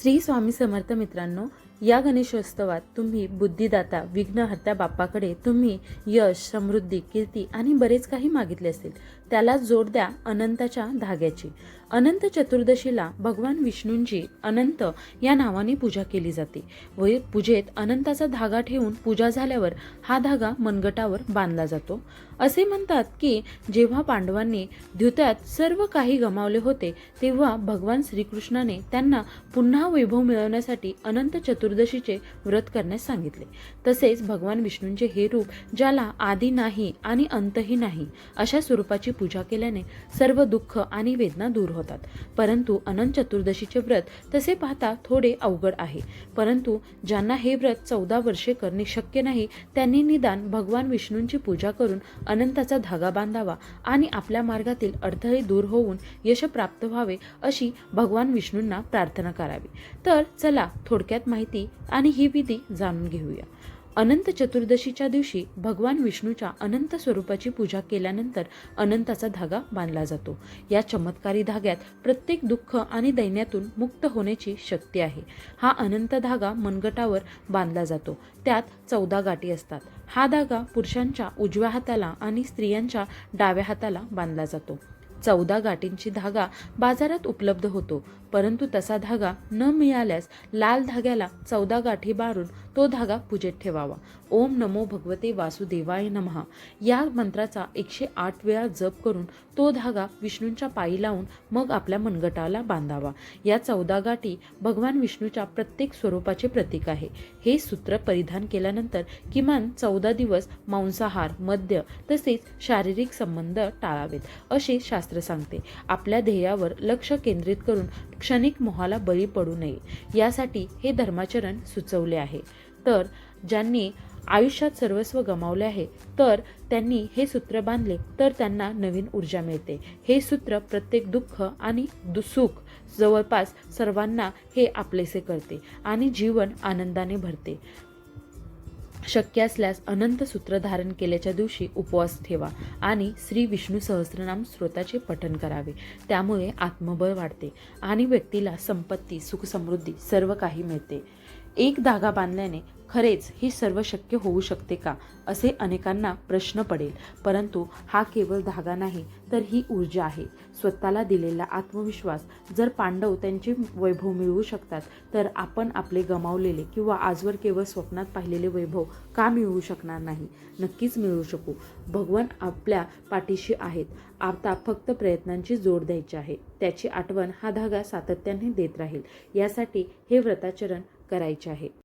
श्री स्वामी समर्थ मित्रांनो या गणेशोत्सवात तुम्ही बुद्धिदाता विघ्नहर्त्या बाप्पाकडे तुम्ही यश समृद्धी कीर्ती आणि बरेच काही मागितले असेल. त्याला जोड द्या अनंताच्या धाग्याची. अनंत चतुर्दशीला भगवान विष्णूंची अनंत या नावाने पूजा केली जाते. व पूजेत अनंताचा धागा ठेवून पूजा झाल्यावर हा धागा मनगटावर बांधला जातो. असे म्हणतात की जेव्हा पांडवांनी द्युत्यात सर्व काही गमावले होते तेव्हा भगवान श्रीकृष्णाने त्यांना पुन्हा वैभव मिळवण्यासाठी अनंत चतुर्दशीचे व्रत करण्यास सांगितले. तसेच भगवान विष्णूंचे हे रूप ज्याला आधी नाही आणि अंतही नाही अशा स्वरूपाची पूजा केल्याने सर्व दुःख आणि वेदना दूर होतात. परंतु अनंत चतुर्दशीचे व्रत तसे पाहता थोडे अवघड आहे. परंतु ज्यांना हे व्रत चौदा वर्षे करणे शक्य नाही त्यांनी निदान भगवान विष्णूंची पूजा करून अनंताचा धागा बांधावा आणि आपल्या मार्गातील अडथळे दूर होऊन यश प्राप्त व्हावे अशी भगवान विष्णूंना प्रार्थना करावी. तर चला थोडक्यात माहिती आणि ही विधी जाणून घेऊया. अनंत चतुर्दशीच्या दिवशी भगवान विष्णूच्या अनंत स्वरूपाची पूजा केल्यानंतर अनंताचा धागा बांधला जातो. या चमत्कारी धाग्यात प्रत्येक दुःख आणि दैन्यातून मुक्त होण्याची शक्ती आहे. हा अनंत धागा मनगटावर बांधला जातो. त्यात चौदा गाठी असतात. हा धागा पुरुषांच्या उजव्या हाताला आणि स्त्रियांच्या डाव्या हाताला बांधला जातो. चौदा गाठींची धागा बाजारात उपलब्ध होतो. परंतु तसा धागा न मिळाल्यास लाल धाग्याला चौदा गाठी बारून तो धागा पूजेत ठेवावा. ओम नमो भगवते वासुदेवाय नमः या मंत्राचा एकशे आठ वेळा जप करून तो धागा विष्णूंच्या पायी लावून मग आपल्या मनगटाला बांधावा. या चौदा गाठी भगवान विष्णूच्या प्रत्येक स्वरूपाचे प्रतीक आहे. हे सूत्र परिधान केल्यानंतर किमान चौदा दिवस मांसाहार मद्य तसेच शारीरिक संबंध टाळावेत असे शास्त्र सांगते. आपल्या ध्येयावर लक्ष केंद्रित करून क्षणिक मोहाला बळी पडू नये. यासाठी हे धर्माचरण सुचवले आहे. तर ज्यांनी आयुष्यात सर्वस्व गमावले आहे तर त्यांनी हे सूत्र बांधले तर त्यांना नवीन ऊर्जा मिळते. हे सूत्र प्रत्येक दुःख आणि दु सुख जवळपास सर्वांना हे आपलेसे करते आणि जीवन आनंदाने भरते. शक्य असल्यास अनंत सूत्र धारण केल्याच्या दिवशी उपवास ठेवा आणि श्री विष्णू सहस्रनाम स्रोताचे पठन करावे. त्यामुळे आत्मबळ वाढते आणि व्यक्तीला संपत्ती सुखसमृद्धी सर्व काही मिळते. एक धागा बांधल्याने खरेच हे सर्व शक्य होऊ शकते का? असे अनेकांना प्रश्न पडेल. परंतु हा केवळ धागा नाही तर ही ऊर्जा आहे. स्वतःला दिलेला आत्मविश्वास. जर पांडव त्यांचे वैभव मिळवू शकतात तर आपण आपले गमावलेले किंवा आजवर केवळ स्वप्नात पाहिलेले वैभव का मिळवू शकणार नाही? नक्कीच मिळवू शकू. भगवान आपल्या पाठीशी आहेत. आता फक्त प्रयत्नांची जोड द्यायची आहे. त्याची आठवण हा धागा सातत्याने देत राहील. यासाठी हे व्रताचरण करायचे आहे.